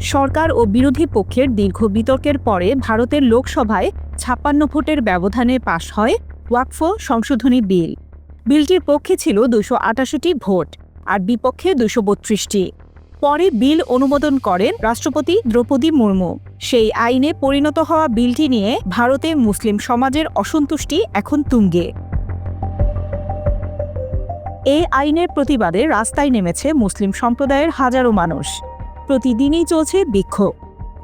সরকার ও বিরোধী পক্ষের দীর্ঘ বিতর্কের পরে ভারতের লোকসভায় ছাপ্পান্ন ভোটের ব্যবধানে পাশ হয় ওয়াকফ সংশোধনী বিল। বিলটির পক্ষে ছিল দুশো ভোট আর বিপক্ষে দুশো বত্রিশটি। পরে বিল অনুমোদন করেন রাষ্ট্রপতি দ্রৌপদী মুর্মু। সেই আইনে পরিণত হওয়া বিলটি নিয়ে ভারতে মুসলিম সমাজের অসন্তুষ্টি এখন তুঙ্গে। এই আইনের প্রতিবাদে রাস্তায় নেমেছে মুসলিম সম্প্রদায়ের হাজারো মানুষ। প্রতিদিনই চলছে বিক্ষোভ।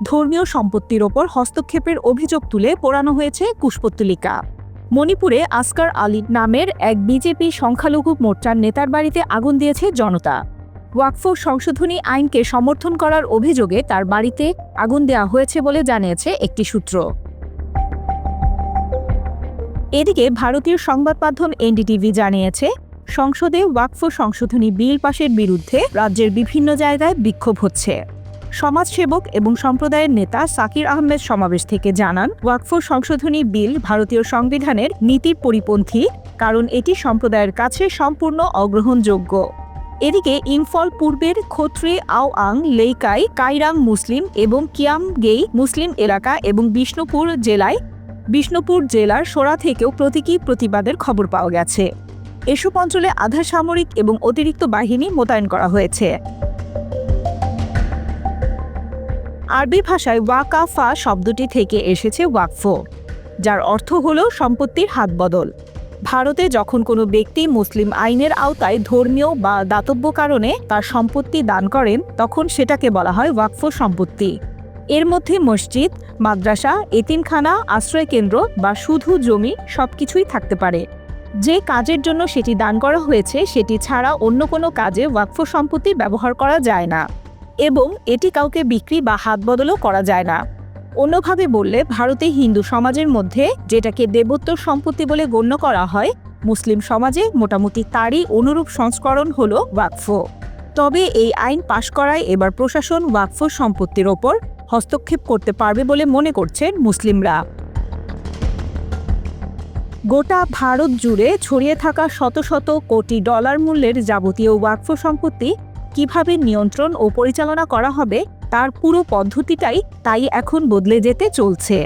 ধর্মীয় সম্পত্তির ওপর হস্তক্ষেপের অভিযোগ তুলে পোড়ানো হয়েছে কুশপুত্তলিকা। মণিপুরে আসকার আলী নামের এক বিজেপি সংখ্যালঘু মোর্চার নেতার বাড়িতে আগুন দিয়েছে জনতা। ওয়াকফ সংশোধনী আইনকে সমর্থন করার অভিযোগে তার বাড়িতে আগুন দেওয়া হয়েছে বলে জানিয়েছে একটি সূত্র। এদিকে ভারতীয় সংবাদ মাধ্যম এনডিটিভি জানিয়েছে সংসদে ওয়াকফ সংশোধনী বিল পাশের বিরুদ্ধে রাজ্যের বিভিন্ন জায়গায় বিক্ষোভ হচ্ছে। সমাজসেবক এবং সম্প্রদায়ের নেতা সাকির আহমেদ সমাবেশ থেকে জানান, ওয়াকফ সংশোধনী বিল ভারতীয় সংবিধানের নীতির পরিপন্থী, কারণ এটি সম্প্রদায়ের কাছে সম্পূর্ণ অগ্রহণযোগ্য। এদিকে ইম্ফল পূর্বের খত্রি আও আং লেইকাই, কাইরাং মুসলিম এবং কিয়াম গেই মুসলিম এলাকা এবং বিষ্ণুপুর জেলায়, বিষ্ণুপুর জেলার সোরা থেকেও প্রতীকী প্রতিবাদের খবর পাওয়া গেছে। এসব অঞ্চলে আধা সামরিক এবং অতিরিক্ত বাহিনী মোতায়েন করা হয়েছে। আরবি ভাষায় ওয়াকাফা শব্দটি থেকে এসেছে ওয়াকফো, যার অর্থ হল সম্পত্তির হাত বদল। ভারতে যখন কোনো ব্যক্তি মুসলিম আইনের আওতায় ধর্মীয় বা দাতব্য কারণে তার সম্পত্তি দান করেন, তখন সেটাকে বলা হয় ওয়াকফো সম্পত্তি। এর মধ্যে মসজিদ, মাদ্রাসা, এতিমখানা, আশ্রয়কেন্দ্র বা শুধু জমি সবকিছুই থাকতে পারে। যে কাজের জন্য সেটি দান করা হয়েছে, সেটি ছাড়া অন্য কোনো কাজে ওয়াকফ সম্পত্তি ব্যবহার করা যায় না এবং এটি কাউকে বিক্রি বা হাত বদলও করা যায় না। অন্যভাবে বললে, ভারতে হিন্দু সমাজের মধ্যে যেটাকে দেবত্ব সম্পত্তি বলে গণ্য করা হয়, মুসলিম সমাজে মোটামুটি তারই অনুরূপ সংস্করণ হল ওয়াকফ। তবে এই আইন পাশ করায় এবার প্রশাসন ওয়াকফ সম্পত্তির ওপর হস্তক্ষেপ করতে পারবে বলে মনে করছেন মুসলিমরা। গোটা ভারত জুড়ে ছড়িয়ে থাকা শত শত কোটি ডলার মূল্যের যাবতীয় ওয়াকফ সম্পত্তি কীভাবে নিয়ন্ত্রণ ও পরিচালনা করা হবে, তার পুরো পদ্ধতিটাই তাই এখন বদলে যেতে চলছে।